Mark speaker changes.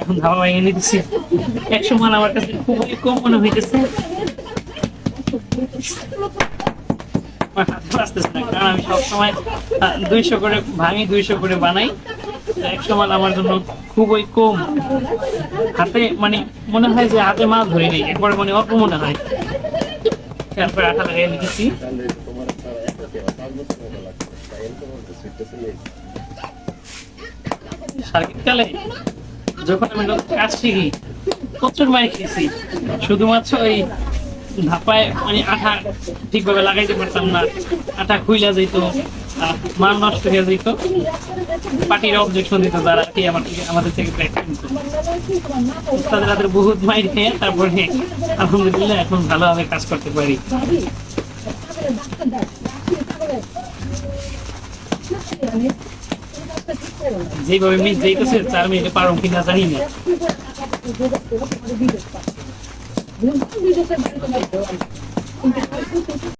Speaker 1: এখন ধাবা ভেঙে নিচ্ছি। একশো মান আমার কাছে খুবই কম মনে হইতেছে। কারণ আমি সবসময় দুইশো করে ভাঙি, দুইশো করে বানাই। একশো মাল আমার জন্য খুবই কম। হাতে মানে মনে হয় যে হাতে মাছ ধরি নেই একবারে মানে অল্প মনে হয়। তারপরে আঠা লাগাই দিতেছি। আঠা খুইলা যেত মান নষ্ট হয়ে দিত কি আমার আমাদের থেকে তাদের বহুত খেয়ে তারপরে আলহামদুলিল্লাহ এখন ভালোভাবে কাজ করতে পারি। যেভাবে মিস যাইতেছে চার মিনিটে পারো কিনা জানি না।